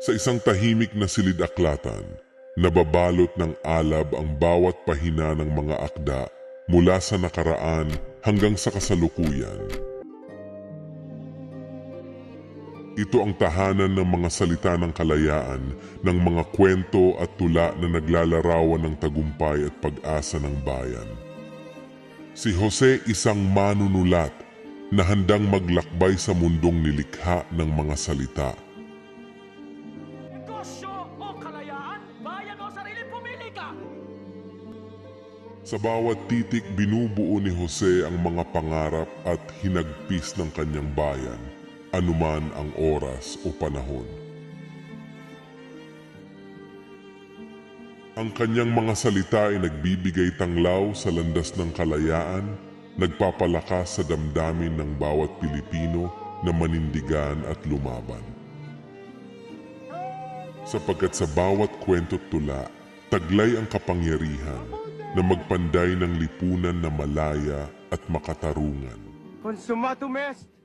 Sa isang tahimik na silid-aklatan, nababalot ng alab ang bawat pahina ng mga akda mula sa nakaraan hanggang sa kasalukuyan. Ito ang tahanan ng mga salita ng kalayaan, ng mga kwento at tula na naglalarawan ng tagumpay at pag-asa ng bayan. Si Jose isang manunulat na handang maglakbay sa mundong nilikha ng mga salita. Negosyo o kalayaan, bayan o sarili, pumili ka! Sa bawat titik binubuo ni Jose ang mga pangarap at hinagpis ng kanyang bayan, anuman ang oras o panahon. Ang kanyang mga salita ay nagbibigay tanglaw sa landas ng kalayaan, nagpapalakas sa damdamin ng bawat Pilipino na manindigan at lumaban. Sapagkat sa bawat kwento't tula, taglay ang kapangyarihan na magpanday ng lipunan na malaya at makatarungan. Consumatum est!